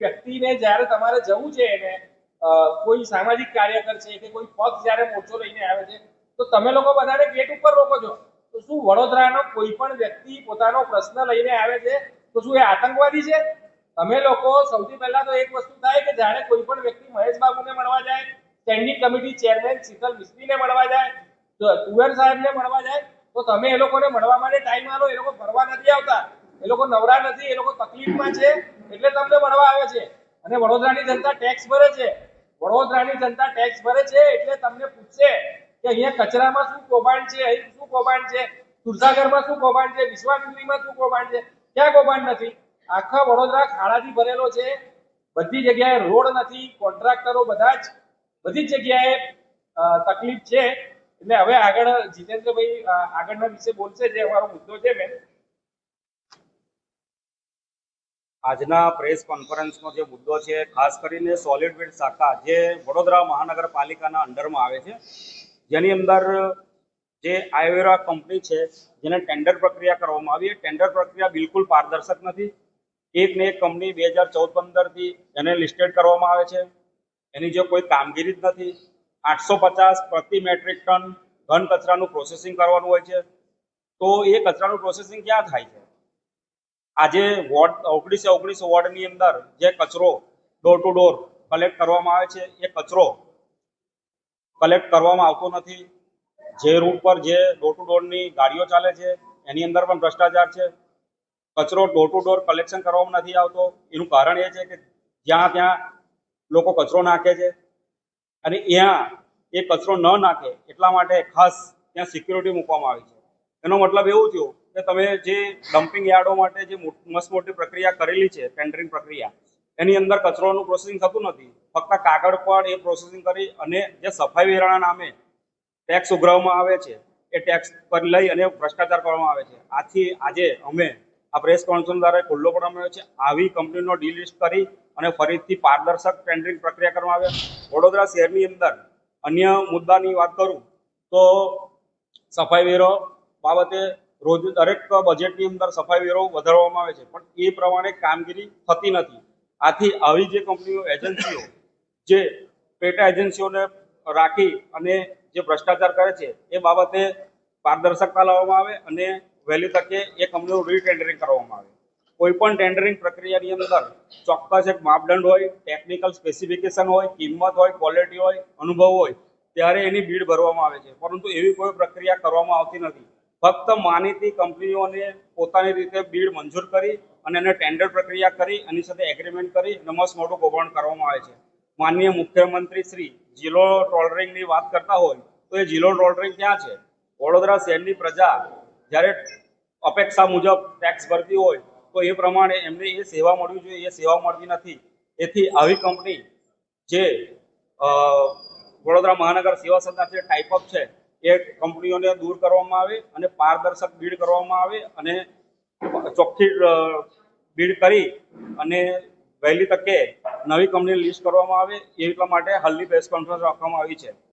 વ્યક્તિને જ્યારે તમારે જવું છે એને કોઈ સામાજિક કાર્યકર છે કે કોઈ પક્ષ જ્યારે મોરચો લઈને આવે છે, તો તમે લોકો બધાને ગેટ ઉપર રોકો છો. તો શું વડોદરાનો કોઈ પણ વ્યક્તિ પોતાનો પ્રશ્ન લઈને આવે છે? તો શું એ આતંકવાદી છે? તમે લોકો સૌથી પહેલા તો એક વસ્તુ થાય કે જાણે કોઈ પણ વ્યક્તિ મહેશ બાબુને મળવા જાય સ્ટેન્ડિંગ કમિટી ચેરમેન શીતલ મિસ્ત્રીને મળવા જાય કુવેર સાહેબને મળવા જાય, તો તમે એ લોકોને મળવા માટે ટાઈમ આલો, એ લોકો ફરવા નથી આવતા. એ લોકો નવરા નથી, એ લોકો તકલીફમાં છે. એટલે તમને મળવા આવે છે. અને વડોદરાની જનતા ટેક્સ ભરે છે. વડોદરાની જનતા ટેક્સ ભરે છે એટલે તમને પૂછશે કે અહીંયા કચરામાં શું કૌભાંડ છે? અહીં શું કૌભાંડ છે? સુરસાગરમાં શું કૌભાંડ છે? વિશ્વામિત્રીમાં શું કૌભાંડ છે? ક્યાં કૌભાંડ નથી? આખા વડોદરા ખાડાથી ભરેલો છે. બધી જગ્યાએ રોડ નથી, કોન્ટ્રાક્ટરો બધા જ બધી જ જગ્યાએ તકલીફ છે. એટલે હવે આગળ જીતેન્દ્રભાઈ આગળના વિશે બોલશે, જે અમારો મુદ્દો છે મેન આજના પ્રેસ કોન્ફરન્સનો જે મુદ્દો છે, ખાસ કરીને સોલિડ વેસ્ટ શાખા જે વડોદરા મહાનગરપાલિકાના અંડરમાં આવે છે, જેની અંદર જે આયવેરા કંપની છે, જેને ટેન્ડર પ્રક્રિયા કરવામાં આવી. ટેન્ડર પ્રક્રિયા બિલકુલ પારદર્શક નથી. એક ને એક કંપની બે હજાર ચૌદ પંદરથી એને લિસ્ટેડ કરવામાં આવે છે. એની જે કોઈ કામગીરી જ નથી. આઠસો પચાસ પ્રતિ મેટ્રિક ટન ઘન કચરાનું પ્રોસેસિંગ કરવાનું હોય છે. તો એ કચરાનું પ્રોસેસિંગ ક્યાં થાય છે? આજે વોર્ડ, ઓગણીસે ઓગણીસ વોર્ડની અંદર જે કચરો ડોર ટુ ડોર કલેક્ટ કરવામાં આવે છે, એ કચરો કલેક્ટ કરવામાં આવતો નથી. જે રૂટ પર જે ડોર ટુ ડોરની ગાડીઓ ચાલે છે, એની અંદર પણ ભ્રષ્ટાચાર છે. કચરો ડોર ટુ ડોર કલેક્શન કરવામાં નથી આવતો. એનું કારણ એ છે કે જ્યાં ત્યાં લોકો કચરો નાખે છે અને ત્યાં એ કચરો ન નાખે એટલા માટે ખાસ ત્યાં સિક્યુરિટી મૂકવામાં આવી છે. એનો મતલબ એવું થયો કે તમે જે ડમ્પિંગ યાર્ડો માટે જે મસ્ત મોટી પ્રક્રિયા કરેલી છે ટેન્ડરિંગ પ્રક્રિયા, એની અંદર કચરોનું પ્રોસેસિંગ થતું નથી. ફક્ત કાગળ પર એ પ્રોસેસિંગ કરી અને જે સફાઈ વેરાના નામે ટેક્સ ઉઘરાવવામાં આવે છે, એ ટેક્સ પર લઈ અને ભ્રષ્ટાચાર કરવામાં આવે છે. આથી આજે અમે આ પ્રેસ કોન્ફરન્સ દ્વારા ખુલ્લો પાડવામાં આવ્યો છે. આવી કંપનીનો ડીલિસ્ટ કરી અને ફરીથી પારદર્શક ટેન્ડરિંગ પ્રક્રિયા કરવામાં આવે વડોદરા શહેરની અંદર અન્ય મુદ્દાની વાત કરું તો સફાઈ વેરો બાબતે રોજ દરેક બજેટની અંદર સફાઈ વેરો વધારવામાં આવે છે. પણ એ પ્રમાણે કામગીરી થતી નથી. આથી આવી જે કંપનીઓ, એજન્સીઓ જે પેટા એજન્સીઓને રાખી અને જે ભ્રષ્ટાચાર કરે છે, એ બાબતે પારદર્શકતા લાવવામાં આવે અને વહેલી તકે એ કંપનીનું રીટેન્ડરિંગ કરવામાં આવે. કોઈ પણ ટેન્ડરિંગ પ્રક્રિયાની અંદર ચોક્કસ એક માપદંડ હોય ટેકનિકલ સ્પેસિફિકેશન હોય, કિંમત હોય ક્વોલિટી હોય, અનુભવ હોય, ત્યારે એની બીડ ભરવામાં આવે છે. પરંતુ એવી કોઈ પ્રક્રિયા કરવામાં આવતી નથી. ફક્ત માનીતી કંપનીઓને પોતાની રીતે બીડ મંજૂર કરી અને એને ટેન્ડર પ્રક્રિયા કરી, એની સાથે એગ્રીમેન્ટ કરી અને મસ્ત મોટું કૌભાંડ કરવામાં આવે છે. માનનીય મુખ્યમંત્રી શ્રી જિલ્લો ટોલરિંગની વાત કરતા હોય તો એ જિલ્લો ટોલરિંગ ક્યાં છે? વડોદરા શહેરની પ્રજા જ્યારે અપેક્ષા મુજબ ટેક્સ ભરતી હોય તો એ પ્રમાણે એમને એ સેવા મળવી જોઈએ, એ સેવા મળતી નથી. એથી આવી કંપની જે વડોદરા મહાનગર સેવા સંસ્થા છે ટાઈપઅપ છે એ કંપનીઓને દૂર કરવામાં આવે અને પારદર્શક બીડ કરવામાં આવે અને ચોખ્ખી બીડ કરી અને વહેલી તકે નવી કંપની લિસ્ટ કરવામાં આવે એ એટલા માટે હાલની પ્રેસ કોન્ફરન્સ રાખવામાં આવી છે.